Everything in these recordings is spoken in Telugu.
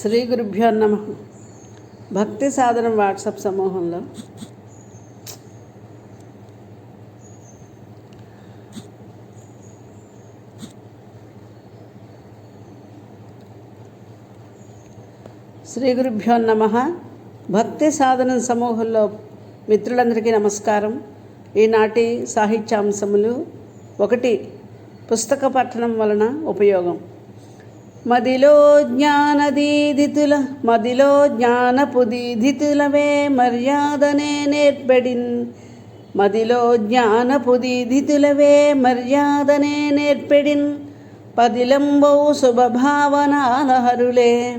శ్రీ గురుభ్యో నమ. భక్తి సాధనం వాట్సాప్ సమూహంలో. శ్రీ గురుభ్యో నమ. భక్తి సాధన సమూహంలో మిత్రులందరికీ నమస్కారం. ఈనాటి సాహిత్యాంశములు ఒకటి పుస్తక పఠనం వలన ఉపయోగం. మదిలో జ్ఞానదీదితుల మదిలో జ్ఞానపు దీదితులవే మర్యాదనే నేర్పెడిన్. మదిలో జ్ఞానపు దీదితులవే మర్యాదనే నేర్పెడిన్. పదిలంబౌ శుభభావనాలహరులే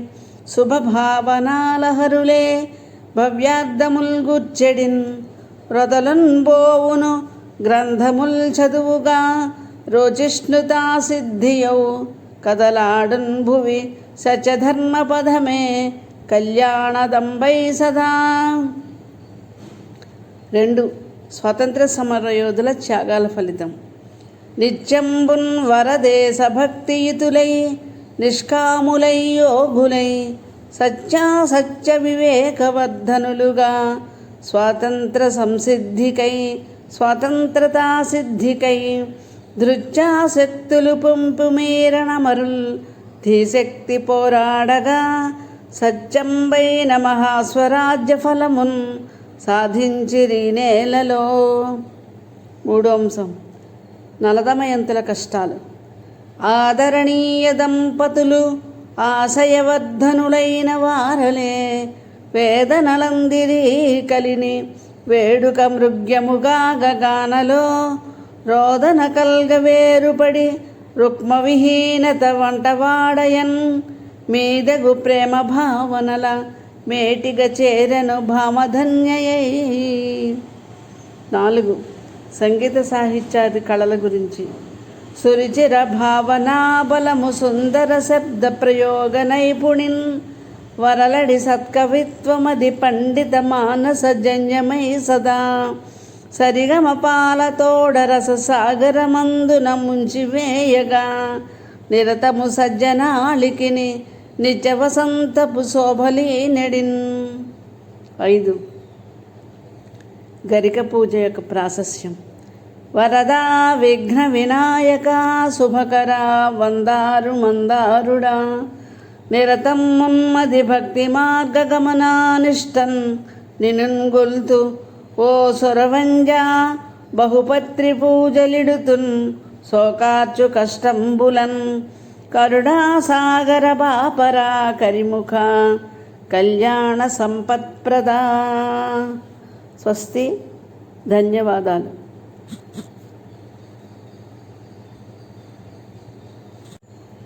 శుభభావనాలహరులే భవ్యార్థముల్ గుర్చెడిన్ రొదలున్ బోవును గ్రంథముల్ చదువుగా రోజిష్ణుతా సిద్ధియౌ కదలాడున్ భువి సచధర్మ పదమే కళ్యాణదంబై సదా. రెండు స్వతంత్ర సమరయోధుల త్యాగాల ఫలితం. నిత్యంబున్ వరదేశ భక్తియుతులై నిష్కాములై యోగులై సత్యాసత్య వివేకవర్ధనులుగా స్వాతంత్ర సంసిద్ధికై స్వతంత్రతా సిద్ధికై ధృత్యాశక్తులు పంపు మీరణమరుల్ ధీశక్తి పోరాడగా సత్యంబైన మహాస్వరాజ్య ఫలమున్ సాధించిరి నేలలో. మూడో అంశం. నలదమయంతుల కష్టాలు. ఆదరణీయ దంపతులు ఆశయవర్ధనులైన వారలే వేదనలందిరి కలిని వేడుక మృగ్యముగా గగానలో రోదన కల్గవేరుపడి రుక్మవిహీనత వంటవాడయన్. మీదగు ప్రేమ భావనల మేటిగ చేరను భామధన్యయై. నాలుగు సంగీత సాహిత్యాది కళల గురించి. సురిచిర భావనా బలము సుందర శబ్ద ప్రయోగ నైపుణిన్ వరలడి సత్కవిత్వమది పండిత మానస జన్యమై సదా. సరిగమ పాలతోడ రస సాగరమందున ముంచివేయగా నిరతము సజ్జనాళికిని నిత్య వసంతపు శోభలీ నెడిన్ ఐదు. గరిక పూజ యొక్క ప్రాశస్యం. వరదా విఘ్న వినాయక శుభకర వందారు మందారుడా. నిరతం మమ్మది భక్తి మార్గగమనానిష్టన్ నినుగొల్తు ఓ సొరవంజ బహుపత్రి పూజలిడుతున్ శోకార్చు కష్టంబులన్ కరుణాసాగర బాపరా కరిముఖ కళ్యాణ సంపత్ప్రదా. స్వస్తి. ధన్యవాదాలు.